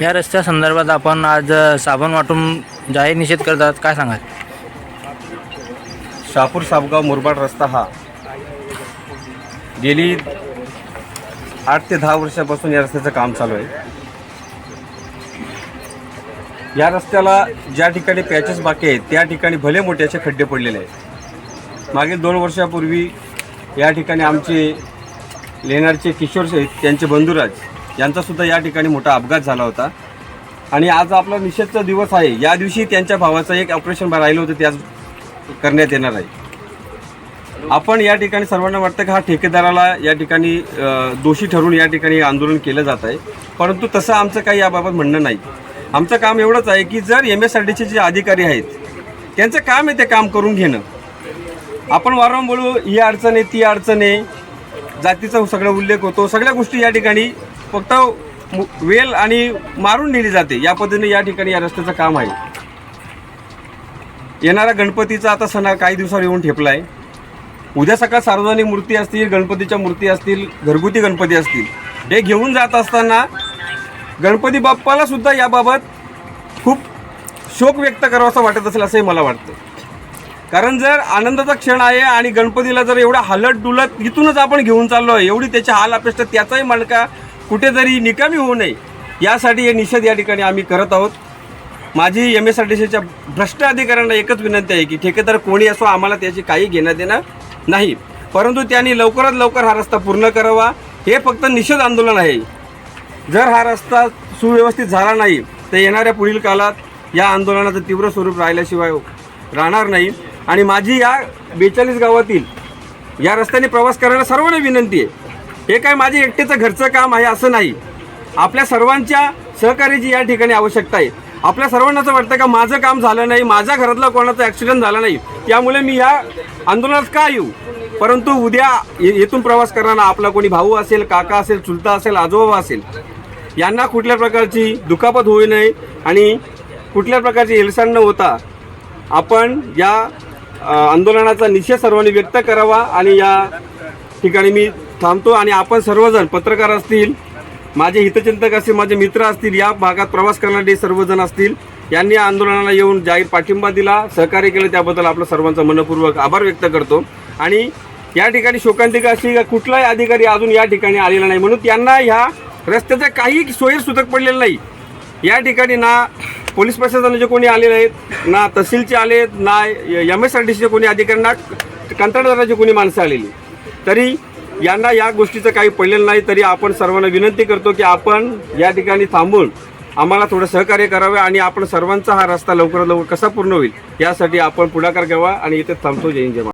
या रस्त्या संदर्भात आपण आज साबण वाटून जाहीर निषेध करतात काय सांगाल? शहापूर साबगाव मुरबाड रस्ता हा गेली आठ ते दहा वर्षापासून या रस्त्याचं काम चालू आहे. या रस्त्याला ज्या ठिकाणी पॅचेस बाकी आहेत त्या ठिकाणी भले मोठे असे खड्डे पडलेले आहेत. मागील दोन वर्षापूर्वी या ठिकाणी आमचे लेणारचे किशोर आहेत त्यांचे बंधुराज यांचासुद्धा या ठिकाणी मोठा अपघात झाला होता. आणि आज आपला निषेधचा दिवस आहे. या दिवशी त्यांच्या भावाचं एक ऑपरेशन राहिलं होतं ते आज करण्यात येणार आहे. आपण या ठिकाणी सर्वांना वाटतं की हा ठेकेदाराला या ठिकाणी दोषी ठरवून या ठिकाणी आंदोलन केलं जात आहे? परंतु तसं आमचं काही याबाबत म्हणणं नाही. आमचं काम एवढंच आहे की जर एम एस आर डीचे जे अधिकारी आहेत त्यांचं काम आहे ते काम करून घेणं. आपण वारंवार बोलू ही अडचण आहे ती अडचण आहे. जातीचा सगळा उल्लेख होतो. सगळ्या गोष्टी या ठिकाणी फक्त वेल आणि मारून नेली जाते. या पद्धतीने या ठिकाणी या रस्त्याचं काम आहे. येणारा गणपतीचा आता सणा काही दिवसावर येऊन ठेपला आहे उद्या सकाळ सार्वजनिक मूर्ती असतील गणपतीच्या मूर्ती असतील घरगुती गणपती असतील हे घेऊन जात असताना गणपती बाप्पाला सुद्धा याबाबत खूप शोक व्यक्त करावा असं वाटत असेल असंही मला वाटतं. कारण जर आनंदाचा क्षण आहे आणि गणपतीला जर एवढा हलत डुलत इथूनच आपण घेऊन चाललो आहे एवढी त्याची हाल अपेक्षा त्याचाही मणका कुठेतरी निकामी होऊ नये यासाठी हे निषेध या ठिकाणी आम्ही करत आहोत. माझी एम एस आर टी सीच्या भ्रष्ट अधिकाऱ्यांना एकच विनंती आहे की ठेकेदार कोणी असो आम्हाला त्याची काही घेणं देणं नाही. परंतु त्यांनी लवकरात लवकर हा रस्ता पूर्ण करावा. हे फक्त निषेध आंदोलन आहे. जर हा रस्ता सुव्यवस्थित झाला नाही तर येणाऱ्या पुढील काळात या आंदोलनाचं तीव्र स्वरूप राहिल्याशिवाय राहणार नाही. आणि माझी या बेचाळीस गावातील या रस्त्याने प्रवास करायला सर्वांना विनंती आहे हे काय माझे एकटेचं घरचं काम आहे असं नाही. आपल्या सर्वांच्या सहकार्याची या ठिकाणी आवश्यकता आहे. आपल्या सर्वांना असं वाटतं का माझं काम झालं नाही माझ्या घरातला कोणाचा ॲक्सिडेंट झाला नाही त्यामुळे मी या आंदोलनात का येऊ? परंतु उद्या येथून प्रवास करणारा आपला कोणी भाऊ असेल काका असेल चुलता असेल आजोबा असेल यांना कुठल्या प्रकारची दुखापत होऊ नये आणि कुठल्या प्रकारची हिलसाण न होता आपण या आंदोलनाचा निषेध सर्वांनी व्यक्त करावा आणि या ठिकाणी मी थांबतो आणि आपण सर्वजण पत्रकार असतील माझे हितचिंतक असतील माझे मित्र असतील या भागात प्रवास करणारे सर्वजण असतील यांनी या आंदोलनाला येऊन जाहीर पाठिंबा दिला सहकार्य केलं त्याबद्दल आपलं सर्वांचा मनपूर्वक आभार व्यक्त करतो. आणि या ठिकाणी शोकांतिका अशी का कुठलाही अधिकारी अजून या ठिकाणी आलेला नाही. म्हणून त्यांना ह्या रस्त्याच्या काही सोयी सुतक पडलेलं नाही. या ठिकाणी ना पोलीस प्रशासनाचे कोणी आलेले आहेत ना तहसीलचे आले ना एम एस आर डी सीचे कोणी अधिकारी ना कंत्राटदाराचे कोणी माणसं आलेली तरी यांना या गोष्टीचं काही पडलेलं नाही तरी आपण सर्वांना विनंती करतो की आपण या ठिकाणी थांबून आम्हाला थोडं सहकार्य करावे आणि आपण सर्वांचा हा रस्ता लवकरात लवकर कसा पूर्ण होईल यासाठी आपण पुढाकार घ्यावा आणि इथे थांबतो. जय हिंद जय